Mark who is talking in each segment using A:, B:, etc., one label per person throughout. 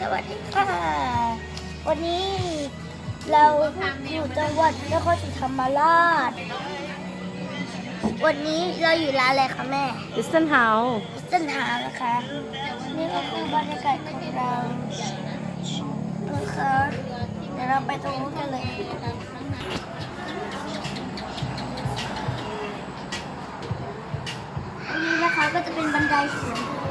A: สวัสดีค่ะ วันนี้เราอยู่จังหวัดนครศรีธรรมราช วันนี้เราอยู่ร้านอะไรคะแม่
B: ดิสตันเฮาส์
A: เส้นทางนะคะ นี่ก็คือบรรยากาศของเรานะคะเดี๋ยวเราไปตรงนู้นกันเลยอันนี้นะคะก็จะเป็นบันไดเสียง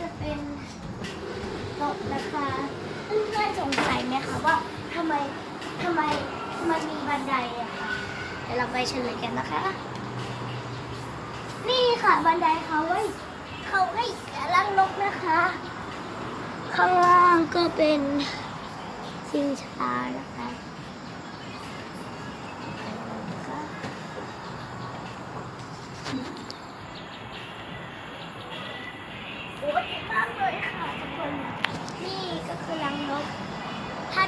A: จะเป็นโต๊ะนะคะเพื่อนๆสงสัยไหมคะว่าทำไมทำไมมันมีบันไดอะคะเดี๋ยวเราไปเฉลยกันนะคะ นี่ค่ะบันไดเขาไว้เขาให้ลังนกนะคะ ข้างล่างก็เป็นชิงช้านะคะ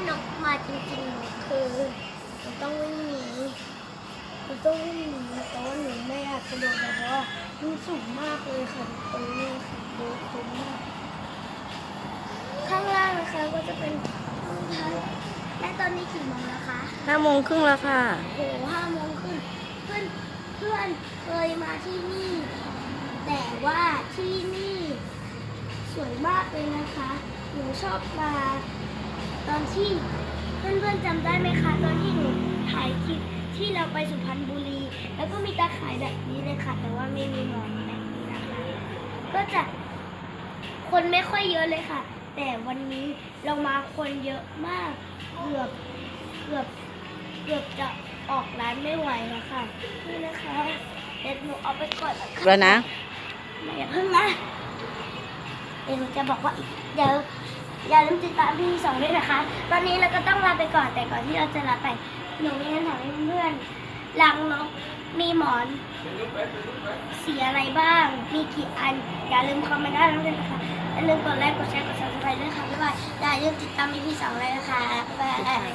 A: นกมาจริงๆคือหนูต้องวิ่งหนีหนูต้องวิ่งหนีแต่ว่าหนูไม่อยากกระโดดเพราะว่ามันสูงมากเลยค่ะทุกคนนี่ค่ะดูคุ้มมากข้างล่างนะคะก็จะเป็นห้องพักและตอนนี้กี่โมงแล้วคะ
B: ห้าโมงครึ่งแล้วค่ะ
A: โอ้โหห้าโมงครึ่งเพื่อนเพื่อนเคยมาที่นี่ แต่ว่าที่นี่ สวยมากเลยนะคะ หนูชอบมา ตอนที่เพื่อนๆจำได้ไหมคะ ตอนที่หนูถ่ายคลิปที่เราไปสุพรรณบุรี แล้วก็มีตาข่ายแบบนี้เลยค่ะ แต่ว่าไม่มีหมอนแบบนี้นะคะ ก็จะคนไม่ค่อยเยอะเลยค่ะ แต่วันนี้เรามาคนเยอะมาก เกือบเกือบเกือบจะออกร้านไม่ไหวแล้วค่ะนี่นะคะเดี๋ยวหนูเอาไปก่อนนะคะ
B: แล้วนะ
A: ไม่อย่าเพิ่งนะเดี๋ยวหนูจะบอกว่าเดี๋ยว อย่าลืมติดตามพี่สองด้วยนะคะ ตอนนี้เราก็ต้องลาไปก่อนแต่ก่อนที่เราจะลาไปหนูมีคำถามให้เพื่อนๆรังนกมีหมอน สีอะไรบ้าง มีกี่อัน อย่าลืมคอมเมนต์ด้านล่างด้วยนะคะอย่าลืมกดไลค์กดแชร์กดซับสไครต์ด้วยค่ะบ๊ายบายอย่าลืมติดตามพี่สองเลยนะคะบ๊ายบาย